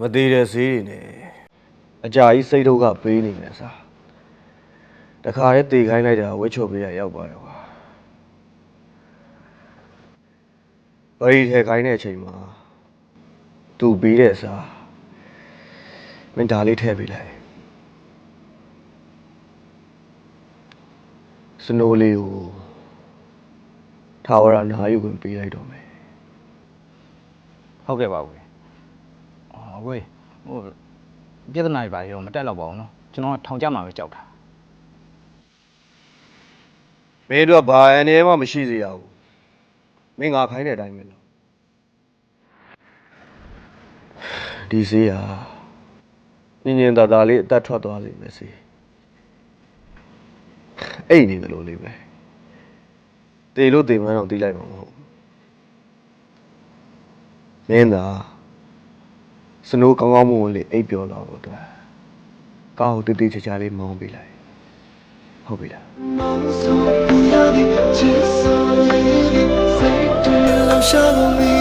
မသေးတဲ့ဈေးတွေနဲ့အကြာကြီးစိတ်ဒုက္ခပေးနေမယ်စားတခါတည်းတေခိုင်းလိုက်တာဝှက်ချော်ပေးရရောက်ပါရောကွာဘယ်ဒီထဲခိုင်းတဲ့အချိန်မှာသူပြီးတဲ့စားမင်းဒါလေးထည့်ပေးလိုက်စနိုးလေးကိုထာဝရနာယူခွင့်ပေးလိုက်တော့မယ်ဟုတ်ကဲ့ပါကွ ယ်အော်ကွယ်ဟိုပြဿနာတွေပါရောမတက်တော့ပါဘူးနော်ကျွန်တော်ကထောင်ကြမှာပဲကြောက်တာမင်းတို့ကဘာအနေမှမရှိစေရဘူးမင်းငါခိုင်းတဲ့အတိုင်းပဲလို့ဒီစေးဟာညင်ညင်သာသာလေးအသက်ထွက်သွားလိမ့်မယ်စေးအဲ့နေတယ်လို့လေးပဲတေလို့တေမှန်းတော့တီးလိုက်မှာမဟုတ်ဘူးမင်းသာ စနိုးကောင်းကောင်းမွန်မွန်လေးအိပ်ပျော်လာတော့အတွက်ကောင်းကိုတေးသေးချာချာလေးမောင်းပေးလိုက်ဟုတ်ပြီလား梦送